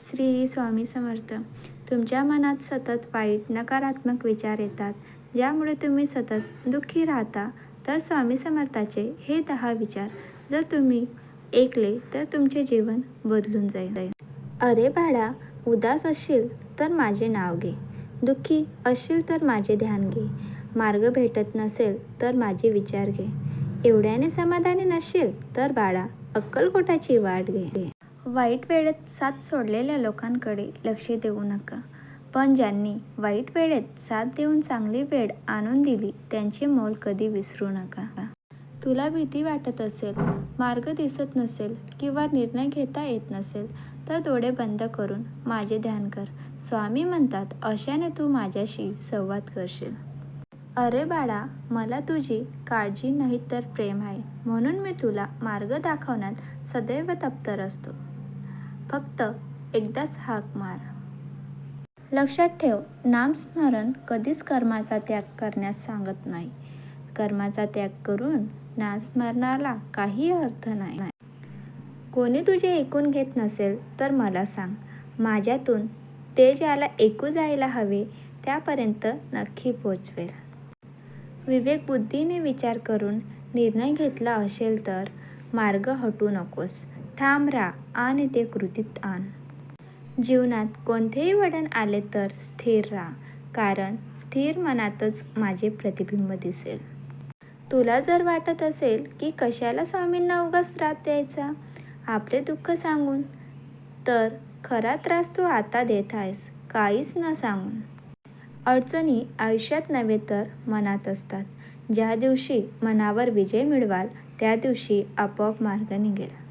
श्री स्वामी समर्थ. तुमच्या मनात सतत वाईट नकारात्मक विचार येतात. ज्यामुळे तुम्ही सतत दुःखी राहता तर स्वामी समर्थाचे हे दहा विचार जर तुम्ही ऐकले तर तुमचे जीवन बदलून जाईल. अरे बाळा उदास असशील तर माझे नाव घे. दुःखी असशील तर माझे ध्यान घे. मार्ग भेटत नसेल तर माझे विचार घे. एवढ्याने समाधानी नसशील तर बाळा अक्कलकोटाची वाट घे. वाईट वेळेत साथ सोडलेल्या लोकांकडे लक्ष देऊ नका. पण ज्यांनी वाईट वेळेत साथ देऊन चांगली वेळ आणून दिली त्यांचे मोल कधी विसरू नका. तुला भीती वाटत असेल मार्ग दिसत नसेल किंवा निर्णय घेता येत नसेल तर डोळे बंद करून माझे ध्यान कर. स्वामी म्हणतात अशाने तू माझ्याशी संवाद करशील. अरे बाळा मला तुझी काळजी नाही तर प्रेम आहे. म्हणून मी तुला मार्ग दाखवण्यात सदैव तप्तर असतो फक्त एकदाच हाक मार. लक्षात ठेव नामस्मरण कधीच कर्माचा त्याग करण्यास सांगत नाही. कर्माचा त्याग करून नामस्मरणाला काही अर्थ नाही. कोणी तुझे ऐकून घेत नसेल तर मला सांग. माझ्यातून ते ज्याला ऐकू जायला हवे त्यापर्यंत नक्की पोचवेल. विवेक बुद्धीने विचार करून निर्णय घेतला असेल तर मार्ग हटू नकोस. ठाम राहा आणि ते कृतीत आण. जीवनात कोणतेही वळण आले तर स्थिर राहा कारण स्थिर मनातच माझे प्रतिबिंब दिसेल. तुला जर वाटत असेल की कशाला स्वामींना उगाच त्रास द्यायचा? आपले दुःख सांगून. तर खरा त्रास तू आता देत आहेस काहीच न सांगून. अडचणी आयुष्यात नव्हे तर मनात असतात. ज्या दिवशी मनावर विजय मिळवाल त्या दिवशी आपोआप मार्ग निघेल.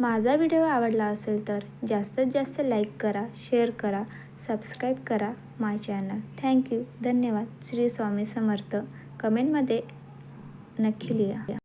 माझा व्हिडिओ आवडला असेल तर जास्तीत जास्त लाईक करा शेअर करा सबस्क्राईब करा माय चॅनल. थँक्यू धन्यवाद. श्री स्वामी समर्थ. कमेंटमध्ये नक्की लिहा.